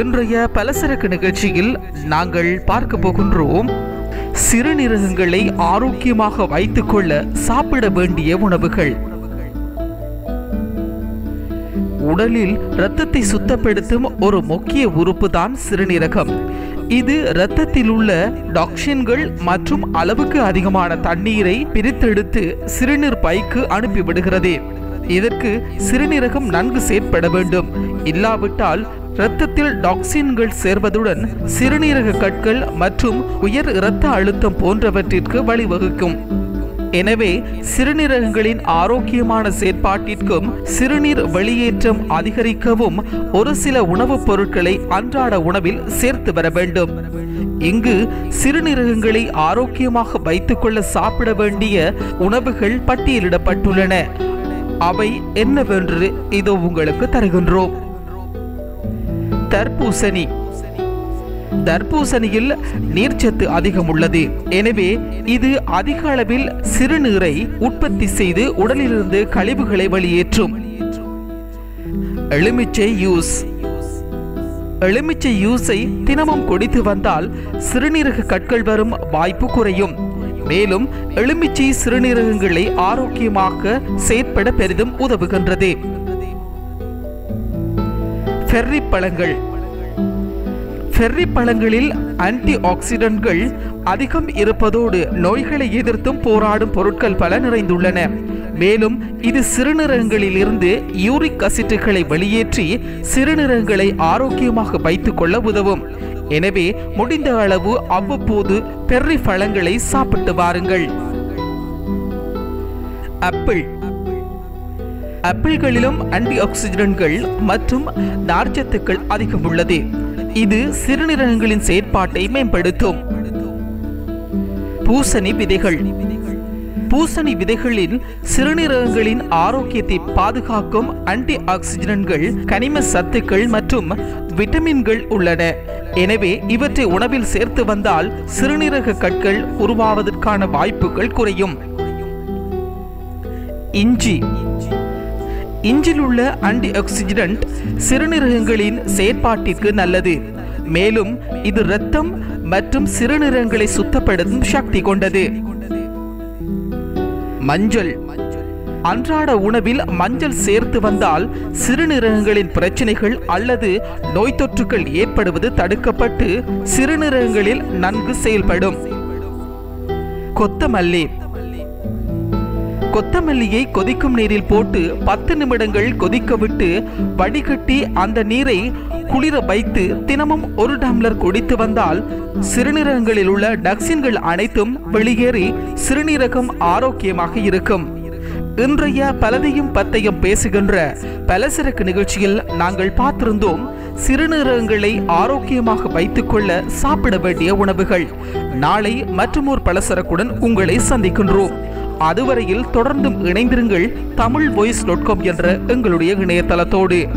இன்றைய பலசரக்கு நிகழ்ச்சியில் நாங்கள் பார்க்க போகின்றோம் சிறுநீரகங்களை ஆரோக்கியமாக வைத்துக்கொள்ள சாப்பிட வேண்டிய உணவுகள். உடலில் இரத்தத்தை சுத்தப்படுத்தும் ஒரு முக்கிய உறுப்பு தான் சிறுநீரகம். இது இரத்தத்தில் உள்ள டாக்ஷின்கள் மற்றும் அளவுக்கு அதிகமான தண்ணீரை பிரித்தெடுத்து சிறுநீர் பைக்கு அனுப்பிவிடுகிறது. இதற்கு சிறுநீரகம் நன்கு செயற்பட வேண்டும். இல்லாவிட்டால் இரத்தத்தில் டாக்சின்கள் சேர்வதுடன் சிறுநீரக கற்கள் மற்றும் உயர் இரத்த அழுத்தம் போன்றவற்றிற்கு வழிவகுக்கும். எனவே சிறுநீரகங்களின் ஆரோக்கியமான செயற்பாட்டிற்கும் சிறுநீர் வெளியேற்றம் அதிகரிக்கவும் ஒரு சில உணவுப் பொருட்களை அன்றாட உணவில் சேர்த்து வர வேண்டும். இங்கு சிறுநீரகங்களை ஆரோக்கியமாக வைத்துக்கொள்ள சாப்பிட வேண்டிய உணவுகள் பட்டியலிடப்பட்டுள்ளன. அவை என்னவென்று இதோ உங்களுக்கு தருகின்றோம். தர்பூசணி. தர்பூசணியில் நீர்ச்சத்து அதிகம் உள்ளது எனவே இது அதிக அளவில் சிறுநீரை உற்பத்தி செய்து உடலிலிருந்து கழிவுகளை வெளியேற்றும். எலுமிச்சை யூஸ் எலுமிச்சை யூஸை தினமும் குடித்து வந்தால் சிறுநீரக கற்கள் வரும் வாய்ப்பு குறையும். மேலும் எலுமிச்சை சிறுநீரகங்களை ஆரோக்கியமாக செயற்பட பெரிதும் உதவுகின்றது. ஃபெர்ரி பழங்கள் ஃபெர்ரி பழங்களில் ஆன்டி ஆக்சிடென்ட்கள் அதிகம் இருப்பதோடு நோய்களை எதிர்த்தும் போராடும் பொருட்கள் பல நிறைந்துள்ளன. மேலும் இது சிறுநீரகங்களில் இருந்து யூரிக் அசிட்டுகளை வெளியேற்றி சிறுநீரகங்களை ஆரோக்கியமாக வைத்துக் கொள்ள உதவும். எனவே முடிந்த அளவு அவ்வப்போது பெர்ரி பழங்களை சாப்பிட்டு வாருங்கள். ஆப்பிள் ஆப்பிள்களிலும் ஆன்டி ஆக்சிடென்ட்கள் மற்றும் நார்ச்சத்துக்கள் அதிகம் உள்ளது. இது சிறுநீரகங்களின் செயற்பாட்டை மேம்படுத்தும். பூசணி விதைகள். பூசணி விதைகளில் சிறுநீரகங்களின் ஆரோக்கியத்தை பாதுகாக்கும் ஆன்டி ஆக்சிடென்ட்கள் கனிம சத்துக்கள் மற்றும் விட்டமின்கள் உள்ளன. எனவே இவற்றை உணவில் சேர்த்து வந்தால் சிறுநீரக கற்கள் உருவாவதற்கான வாய்ப்புகள் குறையும். இஞ்சி. இஞ்சில் உள்ள ஆன்டி ஆக்சிடென்ட் சிறுநீரகங்களின் செயற்பாட்டிற்கு நல்லது. மேலும் இது இரத்தம் மற்றும் சிறுநீரகங்களை சுத்தப்படுத்தும் சக்தி கொண்டது. மஞ்சள். அன்றாட உணவில் மஞ்சள் சேர்த்து வந்தால் சிறுநீரகங்களின் பிரச்சனைகள் அல்லது நோய் தொற்றுகள் ஏற்படுவது தடுக்கப்பட்டு சிறுநீரகங்களில் நன்கு செயல்படும். கொத்தமல்லி. கொத்தமல்லியை கொதிக்கும் நீரில் போட்டு பத்து நிமிடங்கள் கொதிக்க விட்டு வடிகட்டி அந்த நீரை குளிர வைத்து தினமும் ஒரு டம்ளர் குடித்து வந்தால் சிறுநீரகங்களில் உள்ள டக்சின்கள் அனைத்தும் வெளியேறி சிறுநீரகம் ஆரோக்கியமாக இருக்கும். இன்றைய பலதையும் பத்தையும் பேசுகின்ற பலசரக்கு நிகழ்ச்சியில் நாங்கள் பார்த்திருந்தோம் சிறுநீரகங்களை ஆரோக்கியமாக வைத்துக்கொள்ள சாப்பிட வேண்டிய உணவுகள். நாளை மற்றொரு பலசரக்குடன் உங்களை சந்திக்கின்றோம். அதுவரையில் தொடர்ந்தும் இணைந்திருங்கள் தமிழ் வாய்ஸ் டாட் காம் என்ற எங்களுடைய இணையதளத்தோடு.